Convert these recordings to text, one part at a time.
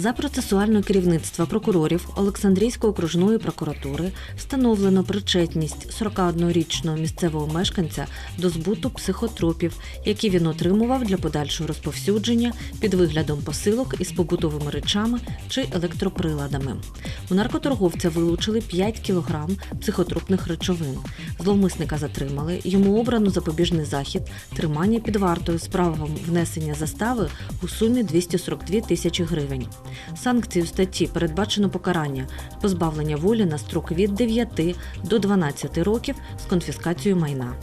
За процесуальне керівництво прокурорів Олександрійської окружної прокуратури встановлено причетність 41-річного місцевого мешканця до збуту психотропів, які він отримував для подальшого розповсюдження під виглядом посилок із побутовими речами чи електроприладами. У наркоторговця вилучили 5 кілограм психотропних речовин. Зловмисника затримали. Йому обрано запобіжний захід, тримання під вартою з правом внесення застави у сумі 242 тисячі гривень. Санкцію статті передбачено покарання позбавлення волі на строк від 9 до 12 років з конфіскацією майна.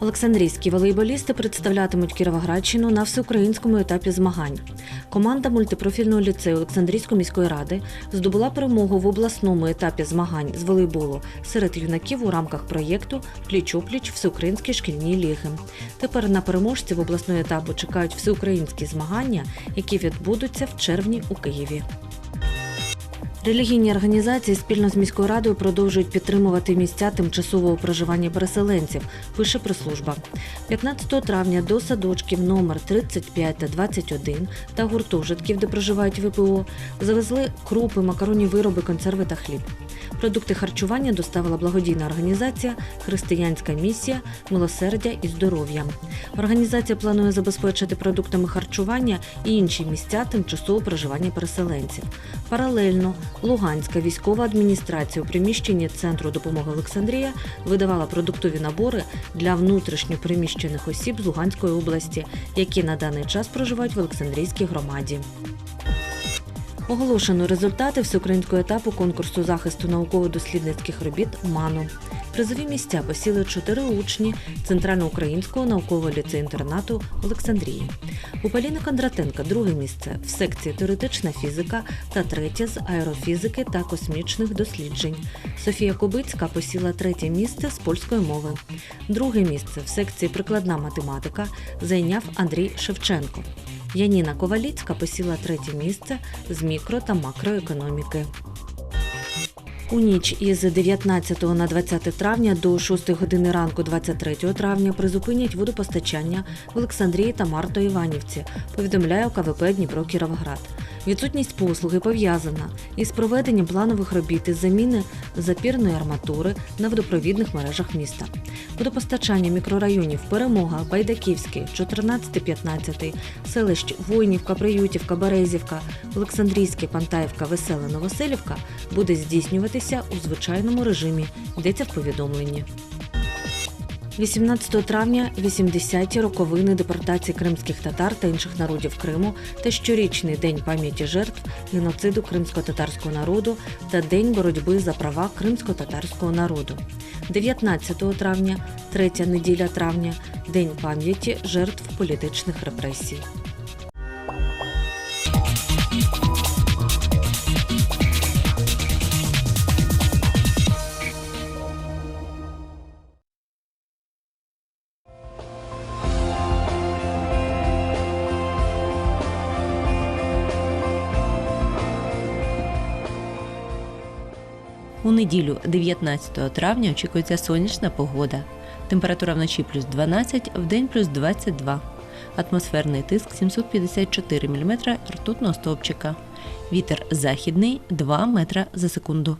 Олександрійські волейболісти представлятимуть Кіровоградщину на всеукраїнському етапі змагань. Команда мультипрофільного ліцею Олександрійської міської ради здобула перемогу в обласному етапі змагань з волейболу серед юнаків у рамках проєкту Пліч-опліч всеукраїнські шкільні ліги. Тепер на переможців обласного етапу чекають всеукраїнські змагання, які відбудуться в червні у Києві. Релігійні організації спільно з міською радою продовжують підтримувати місця тимчасового проживання переселенців, пише прес-служба. 15 травня до садочків номер 35 та 21 та гуртожитків, де проживають ВПО, завезли крупи, макаронні вироби, консерви та хліб. Продукти харчування доставила благодійна організація Християнська місія милосердя і здоров'я. Організація планує забезпечити продуктами харчування і інші місця тимчасового проживання переселенців. Паралельно Луганська військова адміністрація у приміщенні Центру допомоги Олександрія видавала продуктові набори для внутрішньо переміщених осіб з Луганської області, які на даний час проживають в Олександрійській громаді. Оголошено результати всеукраїнського етапу конкурсу захисту науково-дослідницьких робіт МАНу. Призові місця посіли чотири учні Центральноукраїнського наукового ліцею-інтернату Олександрії. У Поліни Кондратенка друге місце в секції теоретична фізика та третє з аерофізики та космічних досліджень. Софія Кубицька посіла третє місце з польської мови. Друге місце в секції прикладна математика зайняв Андрій Шевченко. Яніна Коваліцька посіла третє місце з мікро та макроекономіки. У ніч із 19 на 20 травня до 6 години ранку 23 травня призупинять водопостачання в Олександрії та Марто Іванівці, повідомляє ОКВП Дніпро Кіровоград. Відсутність послуги пов'язана із проведенням планових робіт із заміни запірної арматури на водопровідних мережах міста. Водопостачання мікрорайонів Перемога, Байдаківський, 14-15, селищ Войнівка, Приютівка, Березівка, Олександрійське, Пантаївка, Веселе, Новоселівка буде здійснюватися у звичайному режимі, йдеться в повідомленні. 18 травня 80-ті роковини депортації кримських татар та інших народів Криму та щорічний день пам'яті жертв геноциду кримсько-татарського народу та День боротьби за права кримсько-татарського народу. 19 травня, третя неділя травня, День пам'яті жертв політичних репресій. У неділю 19 травня очікується сонячна погода. Температура вночі плюс 12, вдень плюс 22. Атмосферний тиск 754 мм ртутного стовпчика. Вітер західний 2 метра за секунду.